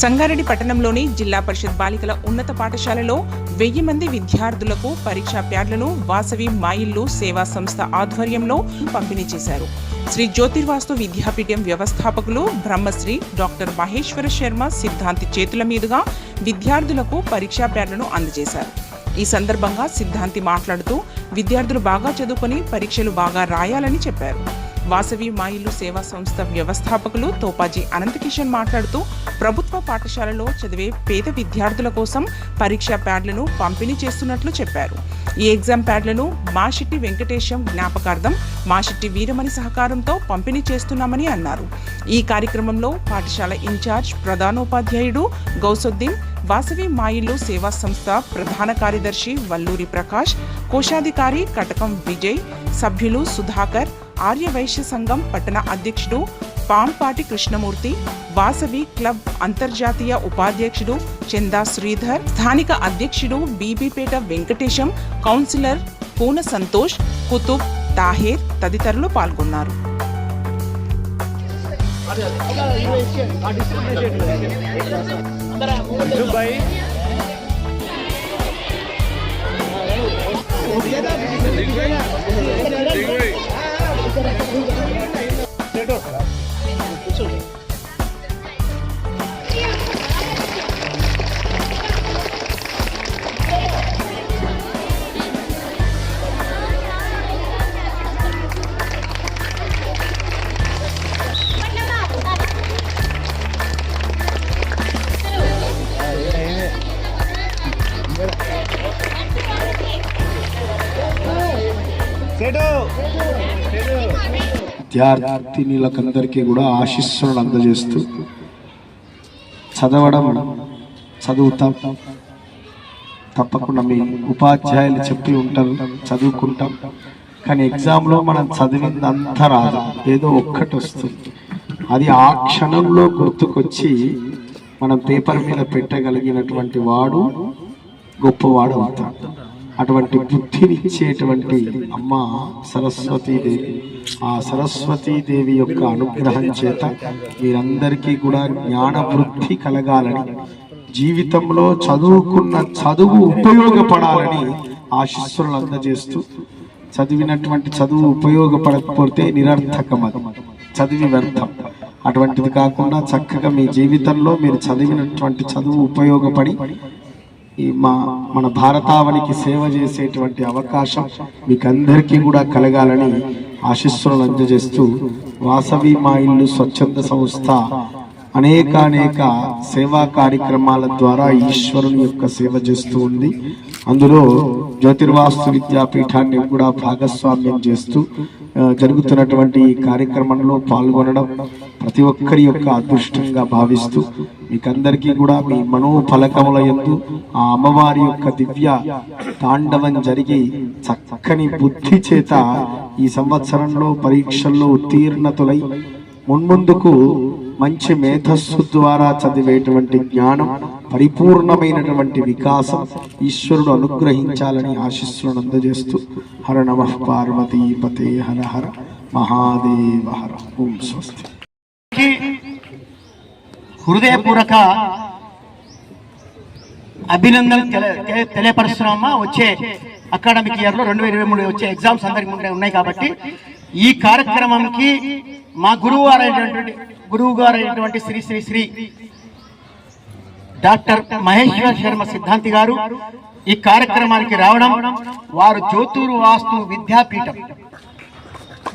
సంగారెడ్డి పట్టణంలోని జిల్లా పరిషత్ బాలికల ఉన్నత పాఠశాలలో వెయ్యి మంది విద్యార్థులకు పరీక్షా ప్యాడ్లను వాసవి మాయిల్లు సేవా సంస్థ ఆధ్వర్యంలో పంపిణీ చేశారు. శ్రీ జ్యోతిర్వాస్తు విద్యాపీఠం వ్యవస్థాపకులు బ్రహ్మశ్రీ డాక్టర్ మహేశ్వర శర్మ సిద్ధాంతి చేతుల మీదుగా విద్యార్థులకు పరీక్షా ప్యాడ్లను అందజేశారు. ఈ సందర్భంగా సిద్ధాంతి మాట్లాడుతూ విద్యార్థులు బాగా చదువుకొని పరీక్షలు బాగా రాయాలని చెప్పారు. వాసవి మాయిల్లు సేవా సంస్థ వ్యవస్థాపకులు తోపాజీ అనంతకిషన్ మాట్లాడుతూ ప్రభుత్వ పాఠశాలలో చదివే పేద విద్యార్థుల కోసం పరీక్షా ప్యాడ్లను పంపిణీ చేస్తున్నట్లు చెప్పారు. ఈ ఎగ్జామ్ ప్యాడ్లను మాషిట్టి వెంకటేశం జ్ఞాపకార్థం మాషిట్టి వీరమణి సహకారంతో పంపిణీ చేస్తున్నామని అన్నారు. ఈ కార్యక్రమంలో పాఠశాల ఇన్ఛార్జ్ ప్రధానోపాధ్యాయుడు గౌసుద్దీన్ వాసవి మాయిల్లు సేవా సంస్థ ప్రధాన కార్యదర్శి వల్లూరి ప్రకాష్ కోశాధికారి కటకం విజయ్ సభ్యులు సుధాకర్ ఆర్యవైశ్య సంఘం పట్టణ అధ్యక్షుడు పాంపాటి కృష్ణమూర్తి వాసవి క్లబ్ అంతర్జాతీయ ఉపాధ్యక్షుడు చందా శ్రీధర్ స్థానిక అధ్యక్షుడు బీబీపేట వెంకటేశం కౌన్సిలర్ పూన సంతోష్ కుతుబ్ తాహేర్ తదితరులు పాల్గొన్నారు. 现在来工作了现 విద్యార్థినులకందరికీ కూడా ఆశీస్సులను అందజేస్తూ చదవడం చదువుతాం. తప్పకుండా మీ ఉపాధ్యాయులు చెప్పి ఉంటారు చదువుకుంటాం. కానీ ఎగ్జామ్లో మనం చదివింది అంతా రాదు. ఏదో ఒక్కటి వస్తుంది. అది ఆ క్షణంలో గుర్తుకొచ్చి మనం పేపర్ మీద పెట్టగలిగినటువంటి వాడు గొప్పవాడు అవుతాడు. అటువంటి బుద్ధిని ఇచ్చేటువంటి అమ్మ సరస్వతీదేవి. ఆ సరస్వతీదేవి యొక్క అనుగ్రహం చేత మీరందరికీ కూడా జ్ఞాన వృద్ధి కలగాలని జీవితంలో చదువుకున్న చదువు ఉపయోగపడాలని ఆశిస్సులను అందజేస్తూ చదివినటువంటి చదువు ఉపయోగపడకపోతే నిరర్థకం అది చదివి వ్యర్థం. అటువంటిది కాకుండా చక్కగా మీ జీవితంలో మీరు చదివినటువంటి చదువు ఉపయోగపడి ఈ మా మన భారతావనికి సేవ చేసేటువంటి అవకాశం మీకు అందరికీ కూడా కలగాలని ఆశిస్సులను అందజేస్తూ వాసవి మా ఇల్లు స్వచ్ఛంద సంస్థ అనేక అనేక సేవా కార్యక్రమాల ద్వారా ఈశ్వరుని యొక్క సేవ చేస్తూ ఉంది. అందులో జ్యోతిర్వాస్తు విద్యాపీఠాన్ని కూడా భాగస్వామ్యం చేస్తూ జరుగుతున్నటువంటి ఈ కార్యక్రమంలో పాల్గొనడం ప్రతి ఒక్కరి యొక్క అదృష్టంగా భావిస్తూ మీకందరికీ కూడా మీ మనోఫలకముల ఎందు ఆ అమ్మవారి యొక్క దివ్య తాండవం జరిగి చక్కని బుద్ధి చేత ఈ సంవత్సరంలో పరీక్షల్లో ఉత్తీర్ణతులై మున్ముందుకు మంచి మేధస్సు ద్వారా చదివేటువంటి జ్ఞానం పరిపూర్ణమైనటువంటి వికాసం ఈశ్వరుడు అనుగ్రహించాలని ఆశీస్సులను అందజేస్తూ హర నమ పార్వతీపతే హర హర మహాదేవ హర. ఓం స్వస్తి. హృదయపూర్వక అభినందనలు తెల- తెలియపరుస్తున్నామా? వచ్చే అకాడమిక్ ఇయర్లో రెండు వేల ఇరవై మూడు వచ్చే ఎగ్జామ్స్ అందరికి ముందే ఉన్నాయి కాబట్టి ఈ కార్యక్రమంకి మా గురువు గారు అయినటువంటి గురువు గారు అయినటువంటి శ్రీ శ్రీ శ్రీ డాక్టర్ మహేశ్వర శర్మ సిద్ధాంతి గారు ఈ కార్యక్రమానికి రావడం వారు జోతూరు వాస్తు విద్యాపీఠం.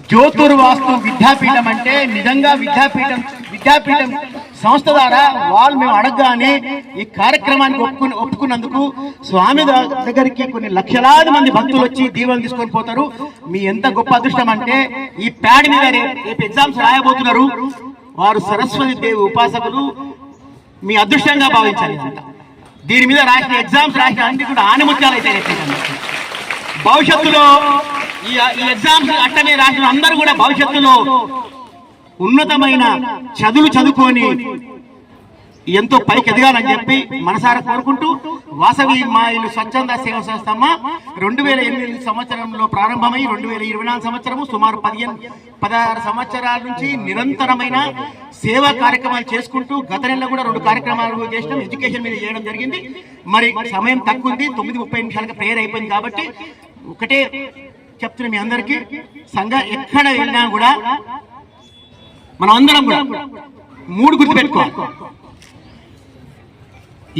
జ్యోతిర్వాస్తు విద్యాపీఠం అంటే నిజంగా విద్యాపీఠం విద్యాపీఠం సంస్థ ద్వారా వాళ్ళు మేము అడగగానే ఈ కార్యక్రమానికి ఒప్పుకుని ఒప్పుకున్నందుకు స్వామి దగ్గరికి కొన్ని లక్షలాది మంది భక్తులు వచ్చి దీవెలు తీసుకొని పోతారు. మీ ఎంత గొప్ప అదృష్టం అంటే ఈ ప్యాడ్ మీద రేపు ఎగ్జామ్స్ రాయబోతున్నారు. వారు సరస్వతి దేవి ఉపాసకులు. మీ అదృష్టంగా భావించాలి దీని మీద రాసిన ఎగ్జామ్స్ రాసిన అన్ని కూడా ఆనిముత్యాలు అయితే భవిష్యత్తులో ఈ ఈ ఎగ్జామ్స్ అట్టనే రాసిన అందరూ కూడా భవిష్యత్తులో ఉన్నతమైన చదువులు చదువుకొని ఎంతో పైకి ఎదగాలని చెప్పి మనసారా కోరుకుంటూ వాసవి మా ఇల్లు స్వచ్ఛంద సేవ సంస్థ రెండు వేల ఎనిమిది సంవత్సరంలో ప్రారంభమై రెండు వేల ఇరవై నాలుగు సంవత్సరము సుమారు పదిహేను పదహారు సంవత్సరాల నుంచి నిరంతరమైన సేవా కార్యక్రమాలు చేసుకుంటూ గత నెలలో కూడా రెండు కార్యక్రమాలు చేసినాం. ఎడ్యుకేషన్ మీద చేయడం జరిగింది. మరి సమయం తక్కువ ఉంది. తొమ్మిది ముప్పై నిమిషాలకు ప్రేయర్ అయిపోయింది కాబట్టి ఒకటే చెప్తున్నా మీ అందరికీ సంఘ ఎక్కడ వెళ్ళినా కూడా మనం అందరం కూడా మూడు గుర్తుపెట్టుకోవాలి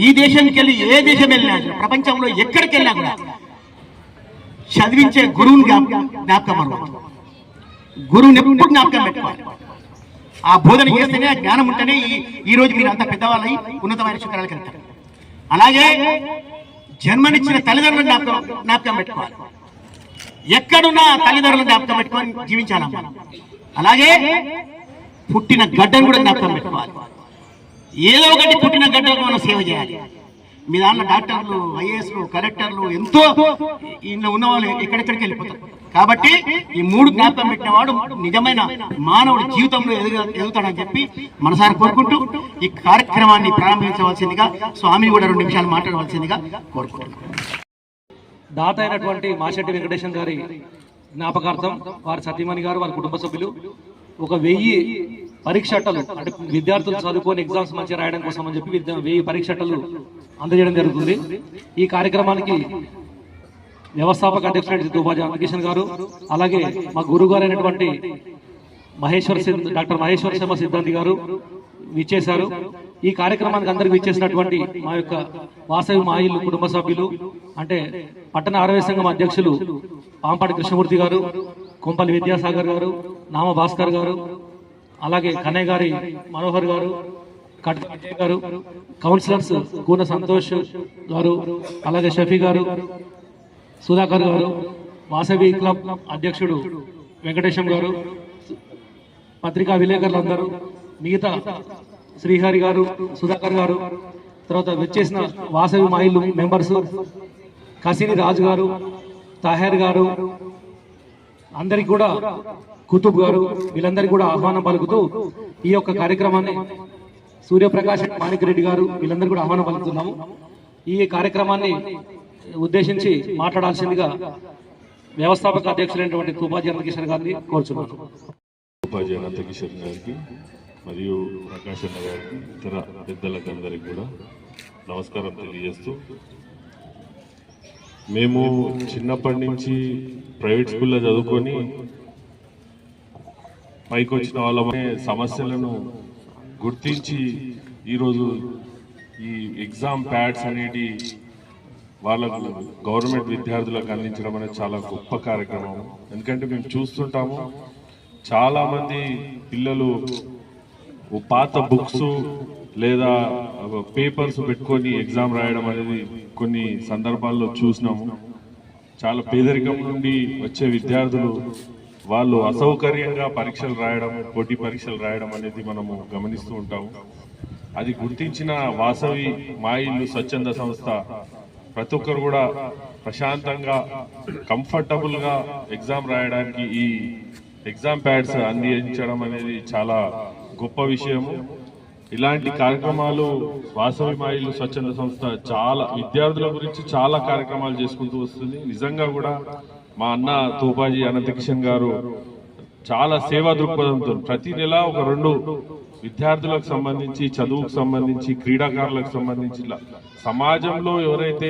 ఈ దేశానికి వెళ్ళి ఏ దేశం వెళ్ళినా ప్రపంచంలో ఎక్కడికి వెళ్ళినా కూడా చదివించే గురువుని జ్ఞాపకం అనమాట గురువుని ఎప్పుడు జ్ఞాపకం పెట్టుకోవాలి. ఆ బోధన చేస్తేనే ఆ జ్ఞానం ఉంటేనే ఈ రోజు మీరు అంత పెద్దవాళ్ళై ఉన్నతమైన శిఖరాలకు వెళ్తారు. అలాగే జన్మనిచ్చిన తల్లిదండ్రులు జ్ఞాపకం జ్ఞాపకం పెట్టుకోవాలి. ఎక్కడున్నా తల్లిదండ్రులను జ్ఞాపకం పెట్టుకొని జీవించాలమ్మా. అలాగే పుట్టిన గడ్డను కూడా జ్ఞాపకం పెట్టుకోవాలి. ఏదో ఒకటి పుట్టిన గడ్డకు మనం సేవ చేయాలి. మీ దాంట్లో డాక్టర్లు ఐఏఎస్లు కలెక్టర్లు ఎంతో ఇంట్లో ఉన్న వాళ్ళు ఎక్కడెక్కడికి వెళ్ళిపోతారు. కాబట్టి ఈ మూడు జ్ఞాపకం పెట్టిన వాడు నిజమైన మానవుడు జీవితంలో ఎదుగు ఎదుగుతాడని చెప్పి మనసారి కోరుకుంటూ ఈ కార్యక్రమాన్ని ప్రారంభించవలసిందిగా స్వామి కూడా రెండు నిమిషాలు మాట్లాడవలసిందిగా కోరుకుంటున్నాను. దాత అయినటువంటి మాషెట్టి వెంకటేశం గారి జ్ఞాపకార్థం వారి సతీమణి గారు వారి కుటుంబ సభ్యులు ఒక వెయ్యి పరీక్ష అంటే విద్యార్థులు చదువుకొని ఎగ్జామ్స్ మంచిగా రాయడం కోసం అని చెప్పి వెయ్యి పరీక్ష అందజేయడం జరుగుతుంది. ఈ కార్యక్రమానికి వ్యవస్థాపక అధ్యక్షుడు దుబాజా కిషన్ గారు అలాగే మా గురువు గారు అయినటువంటి మహేశ్వర్ డాక్టర్ మహేశ్వర శర్మ సిద్ధాంతి గారు విచ్చేశారు. ఈ కార్యక్రమానికి అందరికి విచ్చేసినటువంటి మా యొక్క వాసవి మాయిలు కుటుంబ సభ్యులు అంటే పట్టణ ఆరోగ్య సంఘం అధ్యక్షులు పాంపాటి కృష్ణమూర్తి గారు కొంపల్లి విద్యాసాగర్ గారు నామ భాస్కర్ గారు అలాగే కన్నయ్య గారి మనోహర్ గారు గారు కౌన్సిలర్స్ కూన సంతోష్ గారు అలాగే షఫీ గారు సుధాకర్ గారు వాసవి క్లబ్ అధ్యక్షుడు వెంకటేశం గారు పత్రికా విలేకరులందరూ మిగతా శ్రీహరి గారు సుధాకర్ గారు తర్వాత వచ్చేసిన వాసవి మాయిలు మెంబర్స్ కసిని రాజు గారు తాహేర్ గారు అందరికి కూడా కుతుబ్ గారు వీళ్ళందరికీ కూడా ఆహ్వానం పలుకుతూ ఈ యొక్క కార్యక్రమాన్ని సూర్యప్రకాష్ మాణిక్ రెడ్డి గారు వీళ్ళందరూ కూడా ఆహ్వానం పలుకుతున్నాము. ఈ కార్యక్రమాన్ని ఉద్దేశించి మాట్లాడాల్సిందిగా వ్యవస్థాపక అధ్యక్షులైనటువంటి తుపాజీ కిషన్ గారిని కోరుచున్నాను. ఉపాధ్యాయ అనంత గారికి మరియు ప్రకాష్ అన్న గారికి ఇతర పెద్దలకు అందరికి కూడా నమస్కారం తెలియజేస్తూ మేము చిన్నప్పటి నుంచి ప్రైవేట్ స్కూల్లో చదువుకొని పైకి వచ్చిన వాళ్ళమే సమస్యలను గుర్తించి ఈరోజు ఈ ఎగ్జామ్ ప్యాడ్స్ అనేది వాళ్ళకు గవర్నమెంట్ విద్యార్థులకు అందించడం అనేది చాలా గొప్ప కార్యక్రమం. ఎందుకంటే మేము చూస్తుంటాము చాలామంది పిల్లలు పాత బుక్స్ లేదా పేపర్స్ పెట్టుకొని ఎగ్జామ్ రాయడం అనేది కొన్ని సందర్భాల్లో చూసినాము. చాలా పేదరికం నుండి వచ్చే విద్యార్థులు వాళ్ళు అసౌకర్యంగా పరీక్షలు రాయడం పోటీ పరీక్షలు రాయడం అనేది మనము గమనిస్తూ ఉంటాము. అది గుర్తించిన వాసవి మా ఇల్లు స్వచ్ఛంద సంస్థ. ప్రతి ఒక్కరు కూడా ప్రశాంతంగా కంఫర్టబుల్గా ఎగ్జామ్ రాయడానికి ఈ ఎగ్జామ్ ప్యాడ్స్ అందించడం అనేది చాలా గొప్ప విషయము. ఇలాంటి కార్యక్రమాలు వాసవి స్వచ్ఛంద సంస్థ చాలా విద్యార్థుల గురించి చాలా కార్యక్రమాలు చేసుకుంటూ వస్తుంది. నిజంగా కూడా మా అన్న తూపాజీ అనంతకిషన్ గారు చాలా సేవా దృక్పథంతో ప్రతి నెల ఒక రెండు విద్యార్థులకు సంబంధించి చదువుకు సంబంధించి క్రీడాకారులకు సంబంధించి సమాజంలో ఎవరైతే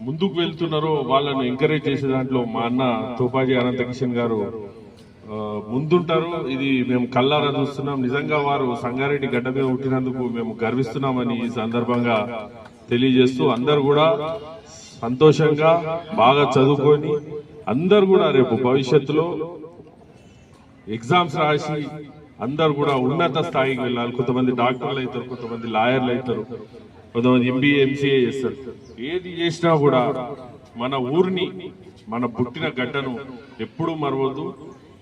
ముందుకు వెళ్తున్నారో వాళ్ళను ఎంకరేజ్ చేసే దాంట్లో మా అన్న తోపాజీ అనంతకిషన్ గారు ముందుంటారు. ఇది మేము కల్లారా చూస్తున్నాం. నిజంగా వారు సంగారెడ్డి గడ్డ మీద పుట్టినందుకు మేము గర్విస్తున్నామని ఈ సందర్భంగా తెలియజేస్తూ అందరు కూడా సంతోషంగా బాగా చదువుకొని అందరు కూడా రేపు భవిష్యత్తులో ఎగ్జామ్స్ రాసి అందరు కూడా ఉన్నత స్థాయికి వెళ్ళాలి. కొంతమంది డాక్టర్లు అవుతారు కొంతమంది లాయర్లు అవుతారు కొంతమంది ఎంబీఏ ఎంసీఏ చేస్తారు. ఏది చేసినా కూడా మన ఊరిని మన పుట్టిన గడ్డను ఎప్పుడూ మరవద్దు.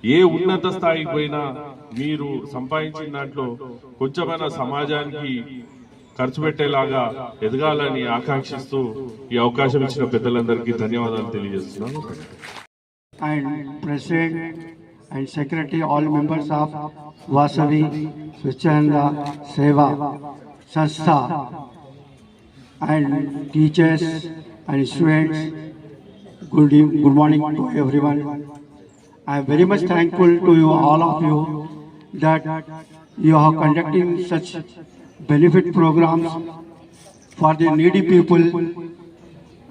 ఏ ఉన్నత స్థాయికి పోయినా మీరు సంపాదించిన దాంట్లో కొంచెమైన సమాజానికి ఖర్చు పెట్టేలాగా ఎదగాలని ఆకాంక్షిస్తూ ఈ అవకాశం ఇచ్చిన పెద్దలందరికీ ధన్యవాదాలు తెలియజేస్తున్నాను. And president and secretary all members of Vasavi స్వచ్ఛంద సేవ సంస్థ and teachers and students good good morning to I am very much thankful to you, all of you, that you are conducting such benefit programs for the needy people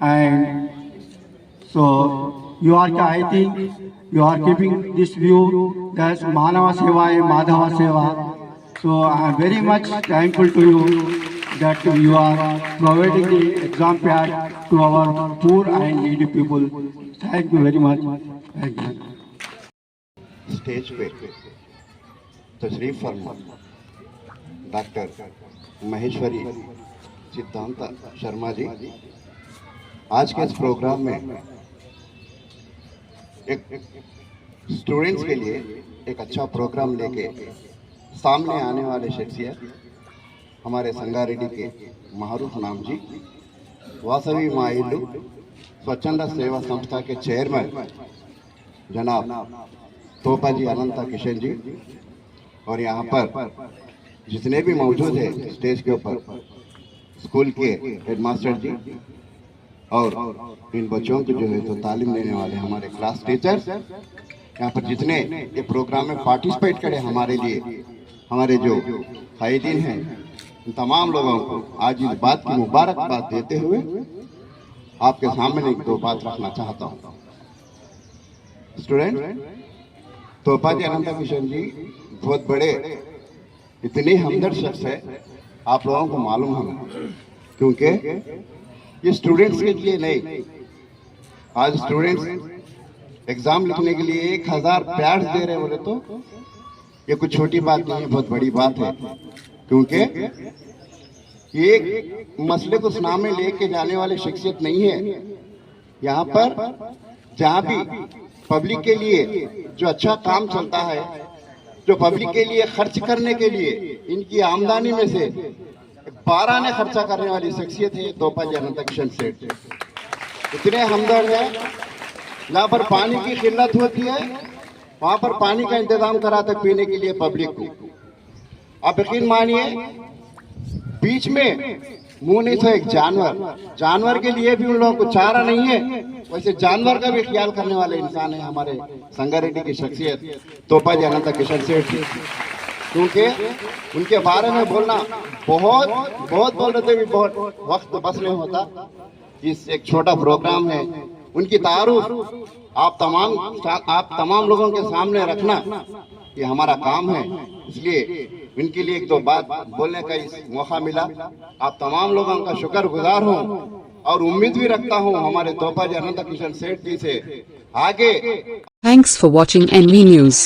and so you are, I think, you are keeping this view that Manava Seva is Madhava Seva. So I am very much thankful to you that you are providing the exam pad to our poor and needy people. Thank you very much. Thank you. Stage पे तशरीफ़ फरमा। Doctor Maheshwari सिद्धांत शर्मा जी, आज के इस programme में एक students के लिए एक अच्छा प्रोग्राम लेके सामने आने वाले शख्सियत हमारे संगारेड्डी के महारूफ नाम जी, वासवी माइलू स्वच्छंद सेवा संस्था के चेयरमैन, जनाब तोपा जी अनंता किशन जी और यहाँ पर जितने भी मौजूद है स्टेज के ऊपर, स्कूल के हेडमास्टर जी और इन बच्चों को जो है तो तालीम देने वाले हमारे क्लास टीचर यहाँ पर जितने ये प्रोग्राम में पार्टिसिपेट करे हमारे लिए, हमारे जो कायदीन हैं, इन तमाम लोगों को आज इस बात की मुबारकबाद देते हुए आपके सामने एक दो बात रखना चाहता हूँ। स्टूडेंट तोपा जी अनंत किशन जी बहुत बड़े, इतने हमदर्द शख्स है, आप लोगों को मालूम है। क्योंकि ये स्टूडेंट्स के लिए नहीं, आज स्टूडेंट्स एग्ज़ाम लिखने के लिए एक हज़ार प्यार दे रहे बोले तो ये कुछ छोटी बात नहीं है, बहुत बड़ी बात है। क्योंकि ये एक मसले को सामने लेके जाने वाली शख्सियत नहीं है। यहाँ पर जहाँ भी पब्लिक के लिए जो अच्छा काम चलता है, जो पब्लिक के लिए खर्च करने के लिए, इनकी आमदनी में से बारह ने खर्चा करने वाली शख्सियत है दोपा जनता किशन सेठ इतने हमदर्द है जहाँ पर पानी की किल्लत होती है, वहाँ पर पानी का इंतज़ाम कराते पीने के लिए पब्लिक को। आप यकीन मानिए, बीच में मुँह नहीं एक जानवर। जानवर के लिए भी उन लोगों को चारा नहीं है। वैसे जानवर का भी ख्याल करने वाले इंसान है हमारे संगा संगारेड्डी की शख्सियत तोपा जी अनंत किशन सेठ क्योंकि उनके बारे में बोलना बहुत बहुत बोल रहे थे भी बहुत वक्त बस नहीं होता। इस एक छोटा प्रोग्राम है। उनकी तारुफ आप तमाम आप तमाम लोगों के सामने रखना, ये हमारा काम है। इसलिए इनके लिए एक दो बात बोलने का इस मौका मिला। आप तमाम लोगों का शुक्र गुजार हूँ और उम्मीद भी रखता हूँ हमारे दोपहर अनंत किशन सेठ जी से आगे। Thanks for watching N V news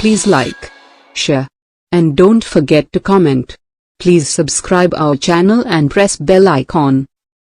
please like share and don't forget to comment please subscribe our channel and press bell icon